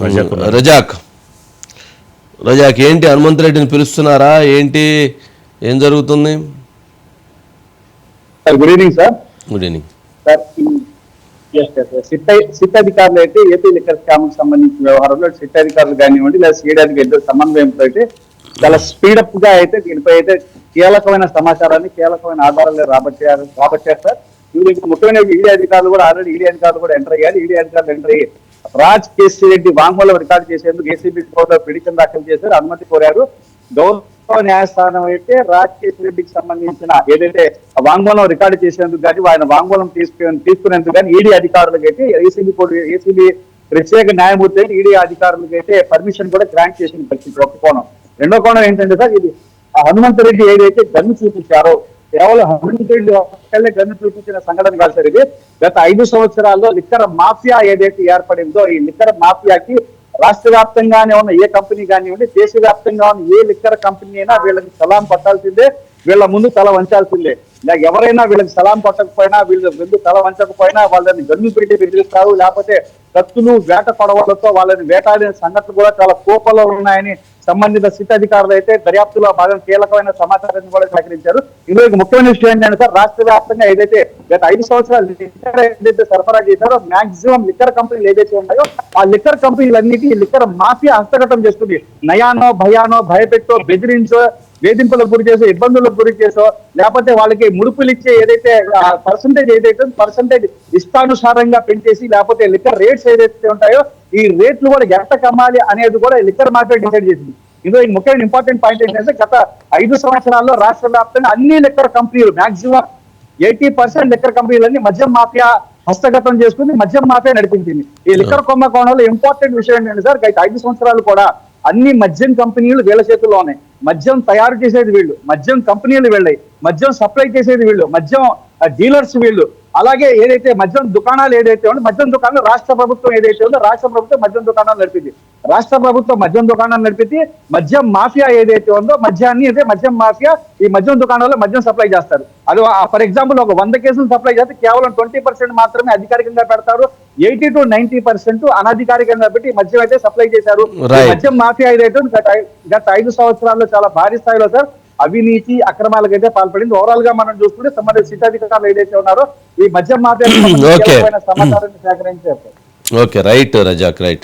రజాక్. రజాక్. రజాక్ ఏంటి హనుమంత్ రెడ్డిని పిలుస్తున్నారా? ఏంటి? ఏం జరుగుతుంది? Sir good evening sir. Good evening. Sir SIT SIT అధికారులు అయితే ఏపీ లిక్కర్ స్కామ్కి సంబంధించిన వ్యవహారంలో సిట్ అధికారులు కానివ్వండి లేదా సీడ్ అధికారులు సమన్వయంతో అయితే చాలా స్పీడప్గా అయితే దీనిపై అయితే కీలకమైన సమాచారాన్ని కీలకమైన ఆధారాలు రాబట్టారు రాబట్టారు సార్ దీనికి ముఖ్యమైన ఈడీ అధికారులు కూడా ఆల్రెడీ ఈడీ అధికారులు కూడా ఎంటర్ అయ్యారు. ఈడీ అధికారులు ఎంటర్ అయ్యి రాజ్ కేసీ రెడ్డి వాంగ్మూలం రికార్డు చేసేందుకు ఏసీబీ కోర్టులో పిటిషన్ దాఖలు చేశారు. అనుమతి కోరారు. గౌరవ న్యాయస్థానం అయితే రాజ్ కేసీ రెడ్డికి సంబంధించిన ఏదైతే వాంగ్మూలం రికార్డు చేసేందుకు కానీ ఆయన వాంగ్మూలం తీసుకునే తీసుకునేందుకు కానీ ఈడీ అధికారులకు అయితే ఏసీబీ కోర్టు ఏసీబీ ప్రత్యేక న్యాయమూర్తి అయితే ఈడీ అధికారులకు అయితే పర్మిషన్ కూడా గ్రాంట్ చేసిన పరిస్థితి ఒక కోణం రెండో కోణం ఏంటంటే సార్ ఇది ఆ హనుమంత్ రెడ్డి ఏదైతే గన్ను చూపించారో కేవలం హండ్రెడ్ ఒక్కళ్ళే గన్ను చూపించిన సంఘటన కాదు సార్ ఇది. గత ఐదు సంవత్సరాల్లో లిక్కర్ మాఫియా ఏదైతే ఏర్పడిందో ఈ లిక్కర్ మాఫియాకి రాష్ట్ర వ్యాప్తంగానే ఉన్న ఏ కంపెనీ కానివ్వండి దేశవ్యాప్తంగా ఉన్న ఏ లిక్కర కంపెనీ అయినా వీళ్ళకి సలాం పట్టాల్సిందే వీళ్ళ ముందు తల వంచాల్సిందే. లేక ఎవరైనా వీళ్ళకి సలాం పట్టకపోయినా వీళ్ళ ముందు తల వంచకపోయినా వాళ్ళని గన్ను పెట్టి బెదిరిస్తారు లేకపోతే కత్తులు వేట కొడవలతో వాళ్ళని వేటాడిన సంఘటనలు కూడా చాలా కోపంలో ఉన్నాయని సంబంధిత సిట్ అధికారులు అయితే దర్యాప్తులో భాగం కీలకమైన సమాచారాన్ని కూడా సేకరించారు. ఇందులో ముఖ్యమైన విషయం ఏంటంటే సార్ రాష్ట్ర వ్యాప్తంగా ఏదైతే గత ఐదు సంవత్సరాలు లిక్కర్ ఏదైతే సరఫరా చేశారో మాక్సిమం లిక్కర్ కంపెనీలు ఏదైతే ఉన్నాయో ఆ లిక్కర్ కంపెనీలన్నిటి లిక్కర్ మాఫియా హస్తగతం చేస్తుంది. నయానో భయానో భయపెట్టో బెదిరించో వేధింపులకు గురి చేసో ఇబ్బందులకు గురి చేసో లేకపోతే వాళ్ళకి ముడుపులు ఇచ్చే ఏదైతే పర్సంటేజ్ ఏదైతే పర్సంటేజ్ ఇష్టానుసారంగా పెంచేసి లేకపోతే లిక్కర్ రేట్స్ ఏదైతే ఉంటాయో ఈ రేట్లు కూడా ఎంత కమ్మాలి అనేది కూడా లిక్కర్ మార్కెట్ డిసైడ్ చేసింది. ఇందులో ముఖ్యమైన ఇంపార్టెంట్ పాయింట్ ఏంటంటే గత ఐదు సంవత్సరాల్లో రాష్ట్ర వ్యాప్తంగా అన్ని లిక్కర్ కంపెనీలు మాక్సిమం ఎయిటీ పర్సెంట్ లిక్కర్ కంపెనీలన్నీ మద్యం మాఫియా హస్తగతం చేసుకుని మద్యం మాఫియా నడిపించింది. ఈ లిక్కర్ కుంభకోణంలో ఇంపార్టెంట్ విషయం ఏంటంటే సార్ గత ఐదు సంవత్సరాలు కూడా అన్ని మద్యం కంపెనీలు వీళ్ళ చేతుల్లో ఉన్నాయి. మద్యం తయారు చేసేది వీళ్ళు. మద్యం కంపెనీలు వెళ్ళాయి మద్యం సప్లై చేసేది వీళ్ళు. మద్యం డీలర్స్ వీళ్ళు. అలాగే ఏదైతే మద్యం దుకాణాలు ఏదైతే ఉందో మద్యం దుకాణాలు రాష్ట్ర ప్రభుత్వం ఏదైతే ఉందో రాష్ట్ర ప్రభుత్వం మద్యం దుకాణాలు నడిపింది. రాష్ట్ర ప్రభుత్వం మద్యం దుకాణాలు నడిపింది మద్యం మాఫియా ఏదైతే ఉందో మద్యాన్ని అయితే మద్యం మాఫియా ఈ మద్యం దుకాణాల్లో మద్యం సప్లై చేస్తారు. అది ఫర్ ఎగ్జాంపుల్ ఒక వంద కేసులు సప్లై చేస్తే కేవలం ట్వంటీ పర్సెంట్ మాత్రమే అధికారికంగా పెడతారు. ఎయిటీ టు నైన్టీ పర్సెంట్ అనధికారికంగా పెట్టి మద్యం అయితే సప్లై చేశారు. మద్యం మాఫియా ఏదైతే గత ఐదు సంవత్సరాల్లో చాలా భారీ స్థాయిలో సార్ అవినీతి అక్రమాలకైతే పాల్పడింది. ఓవరాల్గా మనం చూసుకుంటే సంబంధిత సిద్ధాధికారులు ఏదైతే ఉన్నారో ఈ మాఫియా Okay. సమాచారాన్ని సేకరించారు. Okay right Razak right